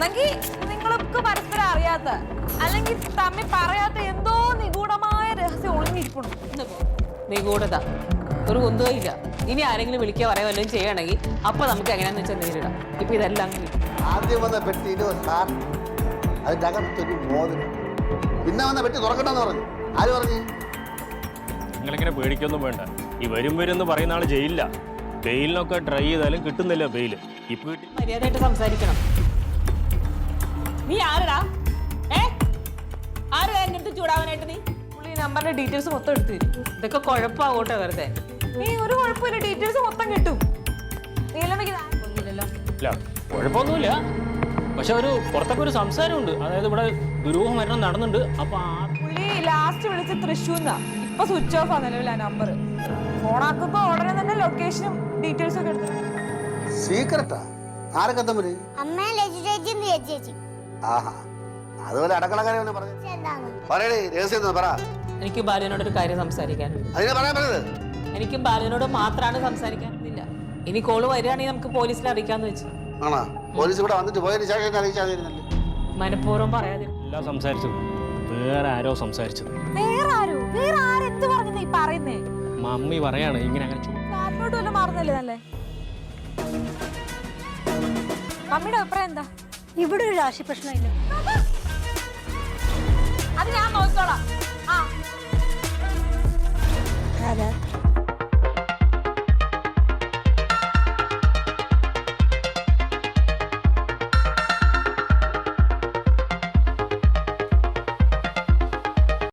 നിങ്ങൾക്ക് പരസ്പരം അറിയാത്ത അല്ലെങ്കിൽ തമ്മിൽ പറയാത്ത എന്തോ നിഗൂഢമായ രഹസ്യം ഒളിഞ്ഞിരിക്കുന്നു നിഗൂഢത. ഒരു കുന്തമില്ല ഇനി ആരെങ്കിലും വിളിക്കുക പറയാൻ വല്ലതും ചെയ്യണമെങ്കിൽ അപ്പൊ നമുക്ക് എങ്ങനെയാന്ന് വെച്ചാൽ നേരിടാം. ഇപ്പൊ ഇതെല്ലാം ആദ്യം വന്ന പെട്ടിയിൽ അകത്തൊരു മോതിരം. പിന്നെ വന്ന പെട്ടി തുറക്കണ്ടെന്ന് പറഞ്ഞു. ആര് പറഞ്ഞു? നിങ്ങളിങ്ങനെ പേടിക്കൊന്നും വേണ്ട. ഈ വരും വരും എന്ന് പറയുന്ന ആൾ ജയിലില്ല ബെയിലിനൊക്കെ ട്രൈ ചെയ്താലും കിട്ടുന്നില്ല ബെയിൽ ഇപ്പൊ മര്യാദയായിട്ട് സംസാരിക്കണം. നീ ആരടാ? ഏ? ആരാ എന്റെ അടുത്ത് ചൂടാവാനായിട്ട് നീ? പുള്ളി നമ്പറിന്റെ ഡീറ്റെയിൽസ് മൊത്തം എടുത്തു തരും. ഇതൊക്കെ കുഴപ്പമാകോട്ടെ വെറുതെ. നീ ഒരു കുഴപ്പമില്ല ഡീറ്റെയിൽസ് മൊത്തം കിട്ടും. നീലമ്മയ്ക്ക് ഒന്നുമില്ലല്ലോ. ഇല്ല കുഴപ്പമൊന്നുമില്ല. പക്ഷെ ഒരു പുറത്തൊക്കെ ഒരു സംസാരമുണ്ട്. അതായത് ഇവിടെ ദുരൂഹ മരണം നടന്നുണ്ട് അപ്പൊ ആ പുള്ളി ലാസ്റ്റ് വിളിച്ച തൃശ്ശൂന്നാ ഇപ്പൊ സ്വിച്ച് ഓഫ് ആ നിലവിൽ ആ നമ്പർ ഫോണാക്കുമ്പോ ഉടനെ തന്നെ ലൊക്കേഷനും ഡീറ്റെയിൽസും ഒക്കെ എടുത്തു സീക്രട്ടാ ആരൊക്കെ ലജു ആഹാ. അതുപോലെ അടക്കളക്കാരെ പറഞ്ഞു. എന്താണ്? പറയണേ രഹസ്യം പറ. എനിക്ക് ബാലുവിനോട് ഒരു കാര്യം സംസാരിക്കാനുണ്ട്. അതിനെ പറയാൻ പറഞ്ഞത് എനിക്കും ബാലുവിനോട് മാത്രമാണ് സംസാരിക്കാനില്ല ഇനി കോൾ വരികയാണെങ്കിൽ നമുക്ക് പോലീസിൽ അറിയിക്കാന്ന് വെച്ചു. ആണോ? പോലീസ് ഇവിടെ വന്നിട്ട് പോയതിന് ശേഷം മതിയായിരുന്നല്ലോ മനഃപൂർവം പറയാതെ എല്ലാം സംസാരിച്ചത്. വേറെ ആരോ സംസാരിച്ചത്. വേറെ ആരോ? വേറെ ആരെന്ത് പറഞ്ഞു നീ പറയുന്നേ? മമ്മി പറയാണ് ഇങ്ങനെ അങ്ങനെ കാറ്റിലോട്ട് വല്ലതും മാറുന്നല്ലേ നല്ലേ? മമ്മിയുടെ അഭിപ്രായം എന്താ? ഇവിടെ ഒരു രാശി പ്രശ്നമില്ല അത് ഞാൻ നോക്കിക്കോളാം.